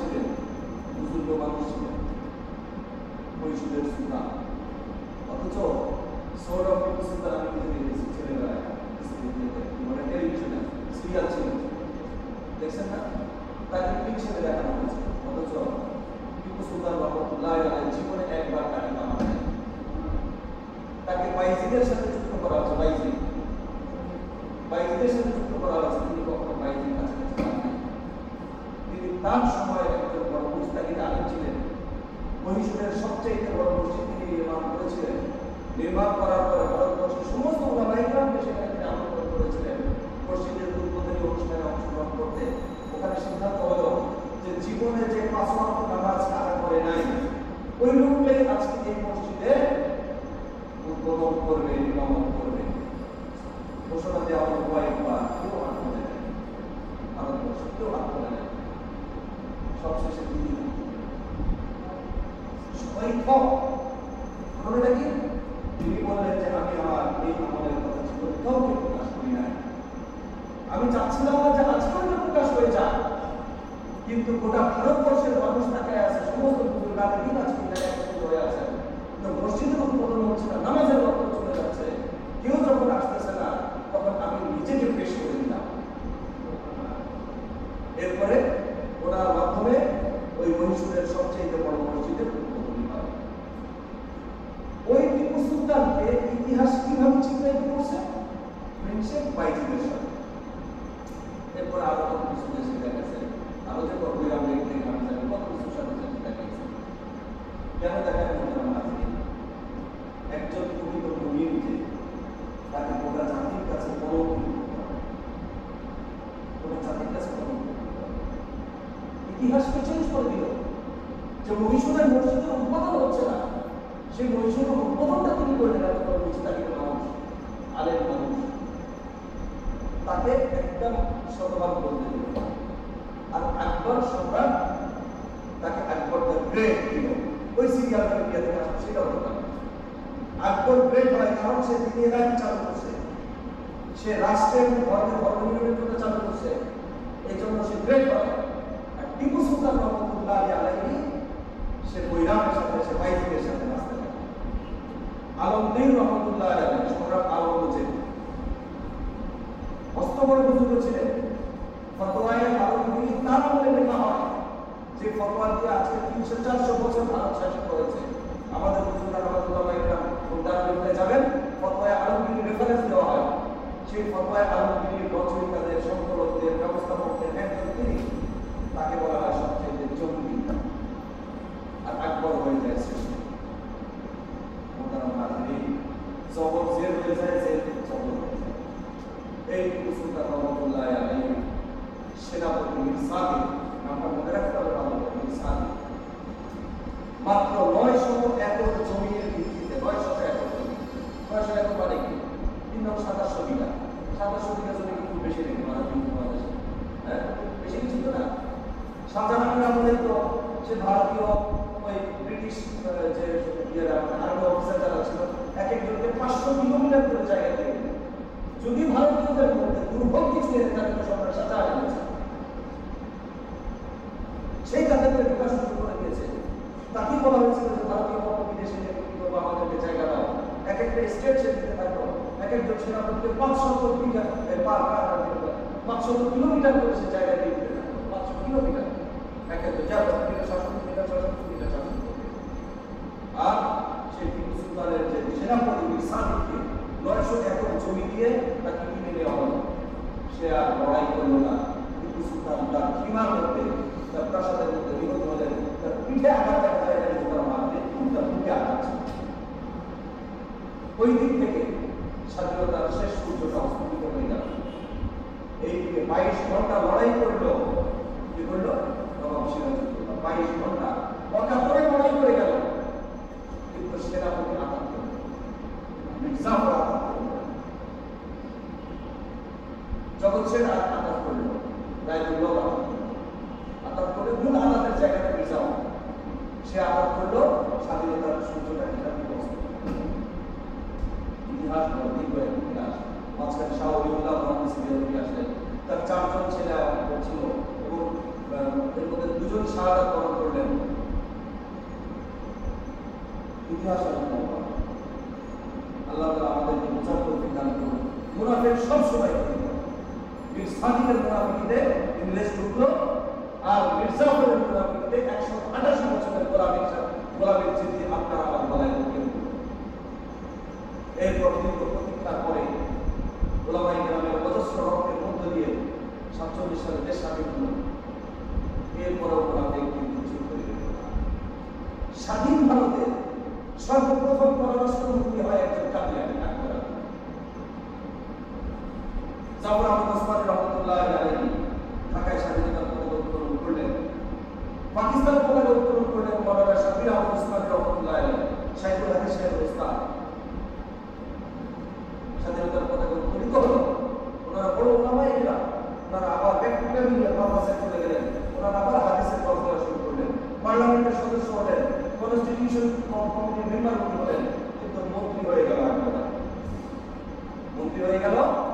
ছিলেন, বুজুর্গ মানুষ ছিলেন মহীশূরের সুলতান অথচ সৌরভ সুলতান আমি নিজে দেখেছি ছেলেবেলায় মানে টেলিভিশনে সিরিয়াল ছিল। দেখছেন না? তাকে ফিকশনে দেখানো হয়েছে। অথচ টিপু সুলতান রহমতুল্লাহ জীবনে একবার তাকে কামানো তাকে বাইজিদের সাথে যুক্ত করা হচ্ছে বাইজিদ। বাইজিদের সাথে যুক্ত করা হচ্ছে তিনি কখনো বাইজির কাছে তার সময় একজন বড় মুস্তাহিদ আলেম ছিলেন মহীশূরের সবচেয়ে বড় মসজিদ তিনি নির্মাণ করেছিলেন। নির্মাণ করার পরে ভারতবর্ষের সমস্ত ওলামাইকরামকে সেখানে তিনি আমন্ত্রণ করেছিলেন, মসজিদের উদ্বোধনী অনুষ্ঠানে অংশগ্রহণ করতে, ওখানে সিদ্ধান্ত হলো যে জীবনে যে পাঁচ ওয়াক্ত নামাজ কাজা করে নাই, ওই লোকটাই আজকে এই মসজিদে উদ্বোধন করবে ঘোষণা দেওয়া হলো কয়েকবার কেউ হাত তুলে নেয় ভারতবর্ষ কেউ হাত তুলে নেয় সবশেষে তিনি সবাই থক ঘটনাটা কি তিনি বললেন যে আমি আমার এই আমলের কথা ছিল কাউকে প্রকাশ করি নাই আমি চাচ্ছিলাম না যে আজকেও এটা প্রকাশ হয়ে যাক কিন্তু গোটা ভারতবর্ষের মানুষ তাকে আছে সমস্ত রাতে দিন আজকে তাকে একত্রিত হয়ে আছে কিন্তু মসজিদের হচ্ছে নামাজের রক্ত চলে যাচ্ছে কেউ যখন আসতেছে না, তখন আমি নিজেকে পেশ করে দিলাম এরপরে ওনার মাধ্যমে ওই সবচেয়ে বড় মসজিদের ওই টিপু সুলতানকে ইতিহাস কীভাবে করছে? বাইজিদের সাথে এরপর আরও কত কিছু দেশে দেখা গেছে আরও যে কত আমি জানি কত সাথে কেন দেখা একজন প্রকৃত মুমিনকে তাকে গোটা জাতির কাছে কাছে ইতিহাসকে চেঞ্জ করে দিল। যে মহীশূরের মসজিদের উদ্বোধন হচ্ছে না সেই মহীশূরের উদ্বোধনটা তিনি এত বড় বিস্তারিত মানুষ তাকে একদম শতভাগ বলতে দিল আর আকবর সম্রাট তাকে আকবর দ্য গ্রেট দিল ওই ইন্ডিয়া থেকে আসছে সেটা হতে পারে। আকবর গ্রেট হয় কারণ সে দিনে রায় চালু করছে? সে রাষ্ট্রের ধর্মে ধর্ম নিরপেক্ষতা চালু করছে। এই জন্য সে গ্রেট হয় আর টিপু সুলতান রহমতুল্লাহ আলী আলাইহি, সে বৈরামের সাথে, সে সাথে নাচতে থাকে। আলমদিন রহমতুল্লাহ আলী সম্রাট বড় বুজুর্গ ছিলেন। ফতোয়ায় আলমগীর তার আমলে লেখা হয় যে ফতোয়া দিয়ে আজকে তিনশো চারশো বছর ভারত শাসন করেছে। আমাদের বুজুর্গ রহমতুল্লাহ লিখতে যাবেন, ফতোয়ায় আলমগীর রেফারেন্স দেওয়া হয়। সেই ফতোয়ায় আলমগীর রচয়িতাদের সংকলকদের ব্যবস্থাপকদের একজন তিনি তাকে বলা হয় সবচেয়ে জঙ্গি আর আকবর হয়ে যায় শ্রেষ্ঠ মোহতারাম নাজরীন জবর জের হয়ে যায় জের জবর হয়ে যায় এই সুলতান রহমতুল্লাহ আলাইহি সেনাপতি মীর সাদিক নামটা মনে রাখতে হবে ভালো করে মীর সাদিক মাত্র নয় শত একর জমির ভিত্তিতে নয় শত একর জমি নয় শত একর মানে কি তিন লক্ষ সাতাশশো বিঘা সাতাশশো বিঘা জমি কিন্তু বেশি ভারত বাংলাদেশে হ্যাঁ? বেশি কিছু তো না। শাহজাহানের আমলে তো সে ভারতীয় ওই ব্রিটিশ যে ইয়েরা আর্মি অফিসার যারা ছিল এক একজনকে পাঁচশো কিলোমিটার করে জায়গা দিয়ে যদি ভারতীয়দের মধ্যে দুর্ভোগ কিছু এনে থাকে তো সম্রাট শাহজাহান এনেছে সেই তাদেরকে বিকাশ শুরু করে দিয়েছে তাকে বলা হয়েছিল যে ভারতীয় বিদেশে আমাদেরকে জায়গা দাও। এক একটা স্টেট সে দিতে থাকল এক একজন সেনাপতিকে পাঁচশত বিঘা এ, পা- পা- পাঁচশত কিলোমিটার করে সে জায়গা দিয়ে পাঁচশো কিলোমিটার এক একজন যা দিকে শাসন দিকে শাসন দিকে শাসন করবে আর সেই টিপু সুলতানের যে সেনাপতি মীর নয়শো একর জমি দিয়ে তাকে কিনে নেওয়া হলো। সে আর লড়াই করল না। টিপু সুলতান তার সীমার মধ্যে তার প্রাসাদের মধ্যে নিহত হলেন। তার পিঠে আঘাত দেখা যায় না মারতে তার বুকে আঘাত। ওই দিক তখন সে রাত করল। করে মূল জায়গাটা সে করল, স্বাধীনতার কিনা ইতিহাস তার চারজন ছেলে ছিল এবং এর মধ্যে দুজন শাহাদাত বরণ করলেন। ইতিহাস আল্লাহ আমাদেরকে বোঝার প্রতি করুন। মুনাফের সবসময় সাদিকের মুনাফিকতে আর মির্জাফরের মুনাফিকতে একশো আঠাশি বছরের গোলামীর গোলামীর চিঠি আপনার আমার গলায় ঢুকে এরপর গোলামাই গ্রামের অজস্র রক্তের মধ্য দিয়ে সাতচল্লিশ সালে দেশ স্বাধীন হল। এরপরেও মুনাফিক কিন্তু চুপ করে স্বাধীন ভারতে সর্বপ্রথম পররাষ্ট্রমন্ত্রী হয় একজন কাদিয়ানি আকবর আলী। জাফর আহমদ ওসমান রহমতুল্লাহ আলাইহি ঢাকায় স্বাধীনতার পতাকা উত্তোলন করলেন। পাকিস্তানের পতাকা উত্তোলন করলেন মৌলানা শাফির আহমদ ওসমান রহমতুল্লাহ আলাইহি, শাইখুল হাদিস সাহেব ওস্তাদ স্বাধীনতার পতাকা উত্তোলিত হলো। ওনারা বড় ওলামাই এরা ওনারা আবার ব্যক্তিটা মিলে মাদ্রাসায় চলে গেলেন। ওনারা আবার হাদিসের কথা শুরু করলেন। পার্লামেন্টের সদস্য হলেন। কনস্টিটিউশন কমিটির মেম্বার হলেন। কিন্তু মন্ত্রী হয়ে গেল মন্ত্রী হয়ে গেল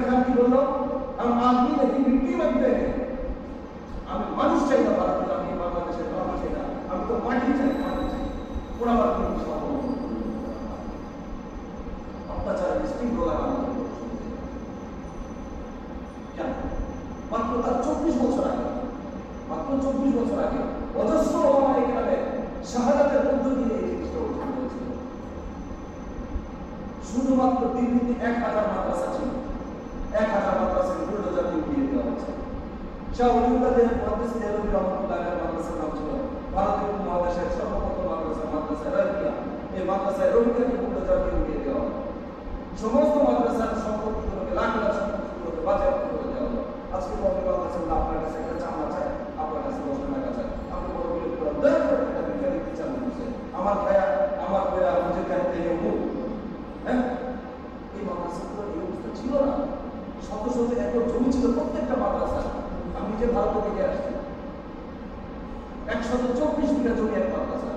खान की बोल रहा हूँ हम आदमी नहीं मिट्टी बनते हैं শাহ অলিউল্লাদের মহাদেশ দেহলবী রহমতুল্লাহ মাদ্রাসার নাম ছিল। ভারতীয় উপমহাদেশের সর্বপ্রথম মাদ্রাসা মাদ্রাসা রাবিয়া এই মাদ্রাসায় বুলডোজার দিয়ে উড়িয়ে দেওয়া সমস্ত মাদ্রাসার সম্পত্তিগুলোকে লাখ লাখ সম্পত্তিগুলোকে বাজেয়াপ্ত করে দেওয়া হলো। আজকে বলতে পারতেছেন না আপনার কাছে একটা চামড়া চাই, আপনার কাছে দশ টাকা চাই। আপনি বড় বলে পুরো দশ টাকা ভিক্ষা দিতে চান আমার ভাইয়া আমার ভাইয়া বুঝে খাইতে মুখ হ্যাঁ? এই মাদ্রাসাগুলো এই অবস্থা ছিল না। শত শত একর জমি ছিল প্রত্যেকটা মাদ্রাসা আমি নিজে ভারত থেকে আসছি একশত চব্বিশ বিঘা জমি এক মাদ্রাসা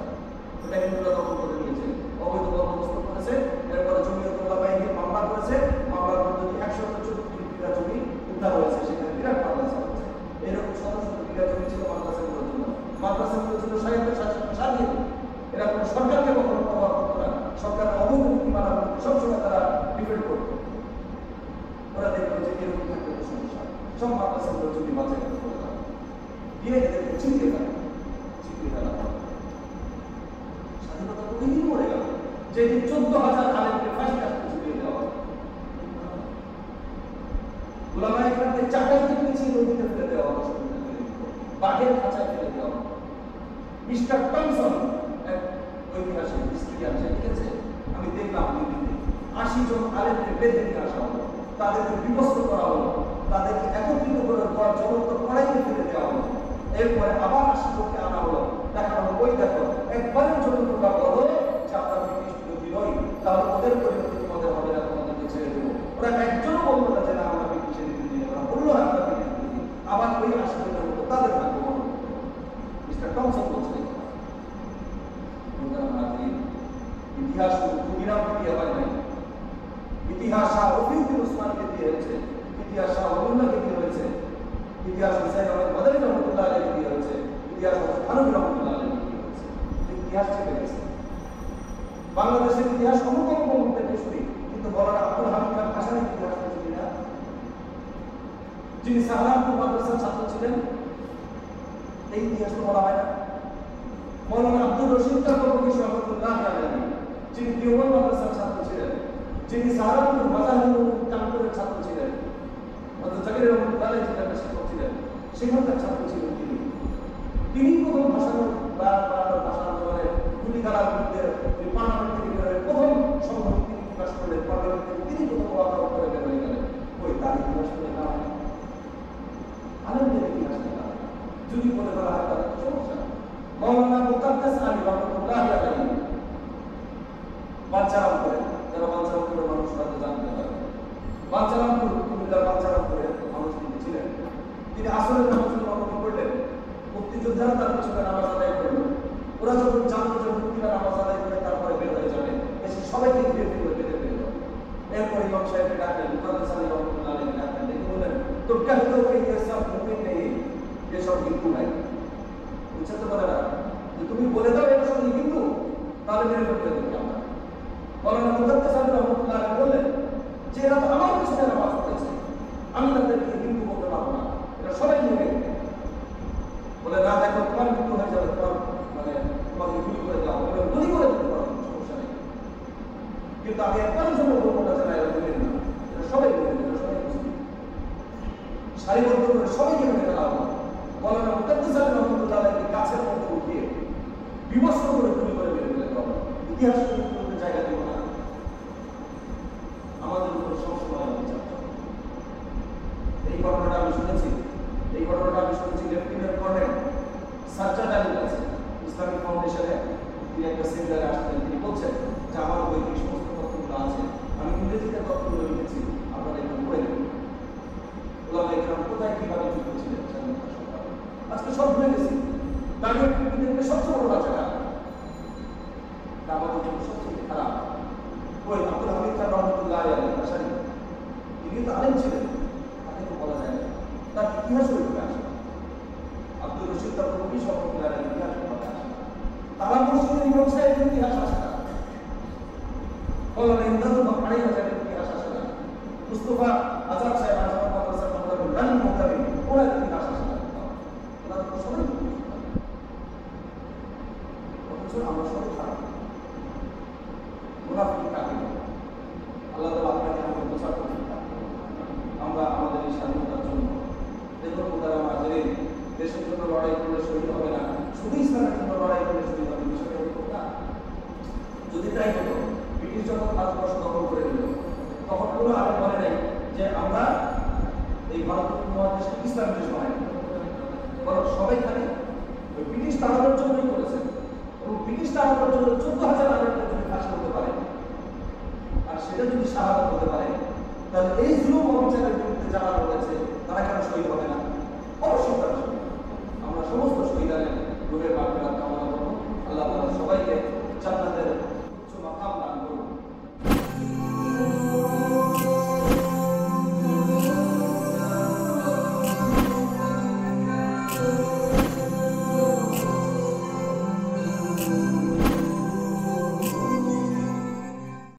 ওটা হিন্দুরা দখল করে নিয়েছে। অবৈধ বন্দোবস্ত করেছে। এরপরে জমি উত্তোলা বাহিনী মামলা করেছে। মামলার মধ্যে দিয়ে একশত চব্বিশ বিঘা জমি উদ্ধার হয়েছে। সেখানে বিরাট মাদ্রাসা হয়েছে এরকম শত শত বিঘা জমি ছিল মাদ্রাসাগুলোর জন্য। মাদ্রাসাগুলো ছিল সাহিত্য শাসন স্বাধীন এরা কোনো সরকারকে কখনো প্রভাব করতো না। সরকার অবৈধ মানা সবসময় তারা ডিপেন্ড করতো। ওরা দেখল যে এরকম থাকলে সমস্যা। সব মাদ্রাসাগুলো জমি বাঁচাই করে দাও দিয়ে এদেরকে চিনতে গেল চিনতে গেল স্বাধীনতা তো ওই দিন মরে গেল যেদিন চোদ্দ হাজার আলেমকে ফাঁসি কাটতে দেওয়া হয় চাকাইতে পিছিয়ে নদীতে ফেলে দেওয়া দিত। বাঘের খাঁচায় ফেলে দেওয়া মিস্টার টমসন, এক ঐতিহাসিক হিস্ট্রি আছে, ঠিক আছে? আমি দেখলাম আশি জন আলেমকে বেঁধে নিয়ে আসা হলো। তাদেরকে বিভস্ত করা হলো। তাদেরকে একত্রিত করে ঘর জগত্ত কড়াইতে ফেলে দেওয়া হলো। এরপরে আবার আশি জনকে আনা হলো। দেখানো হলো, ওই দেখো, একবারের জন্য তোমরা বলো যে আমরা তাহলে ওদের পরিবর্তে তোমাদের হবে না তোমাদেরকে ছেড়ে দেবো। ওরা একজনও বলল না যে না, আমরা ব্রিটিশের বিরোধী নই। ওরা বলল, আমরা বিরোধী আবার ওই জনের তাদের ভাগ্য মিস্টার টমসন বলছে ইতিহাস ক্ষুদিরাম দিয়ে হয় নাই। ইতিহাস শাহ রফিউদ্দিন উসমানকে দিয়ে হয়েছে, ইতিহাস শাহ অবুল্লাহকে দিয়ে হয়েছে, ইতিহাস হুসাইন আহমেদ মাদানী রহমতুল্লাহ আলীকে দিয়ে হয়েছে, ইতিহাস হানুবি রহমতুল্লাহ আলীকে দিয়ে হয়েছে এই ইতিহাস চেপে গেছে বাংলাদেশের ইতিহাস অনুকম্প থেকে শুনি কিন্তু বলার আব্দুল হামিদ খান ভাষার ইতিহাস শুনি না। যিনি সাহারানপুর মাদ্রাসার ছাত্র ছিলেন, এই ইতিহাস তো বলা হয় না। মৌলানা আব্দুল রশিদ কাকরবী রহমতুল্লাহ আলাইহি যিনি দেওবন্দ মাদ্রাসার ছাত্র ছিলেন, যিনি সাহারানপুর মাজাহিরুল কানপুরের ছাত্র ছিলেন হযরত জাকির আলাইহি শিক্ষক ছিলেন, সেখানকার ছাত্র ছিলেন তিনি। তিনি প্রথম ভাষা বা বাংলা ভাষা কুড়ি ধারার বিরুদ্ধে ওই প্রথম সংশোধন তিনি প্রকাশ করলেন পার্লামেন্ট তিনি প্রথম ওয়াকাউট করে বের হয়ে গেলেন, ওই তার ইতিহাস করে না ইতিহাস যদি বলে বলা হয় তাহলে সমস্যা মৌলানা মুকাদ্দাস আলী রহমতুল্লাহ আলী বাঞ্চারাম করে যারা বাঞ্চারাম মানুষ তাদের জানতে পারে বাঞ্চারাম করে কুমিল্লার বাঞ্চারাম করে মানুষ তিনি ছিলেন, তিনি আসলে মানুষের করলেন মুক্তিযোদ্ধারা তার পিছনে নামাজ আদায় করলেন। ওরা যখন যে মুক্তিবার আওয়াজ আদায় করে, তারপরে বের হয়ে যাবে। এসে সবাইকে ঘিরে ফেলবে বেঁধে এরপরে ইমাম সাহেবকে ডাকলেন মুকাদ্দাস আলী রহমতুল্লাহ আলী ডাকলেন বললেন তো কাহিনী মুমিন নেই এসব হিন্দু ভাই বুঝতে পারে না। তুমি বলে দাও এটা সব Hindu E uma sombra que não vai ver, né, legal. E as Maulana ಇನ್ನೊಂದು ಹಳೆಯ ಮುಸ್ತಫಾ ಅಜಾಬ್ ಸಾಹೇಬ್ ನನ್ನ ಮುಖವಿ ಕೂಡ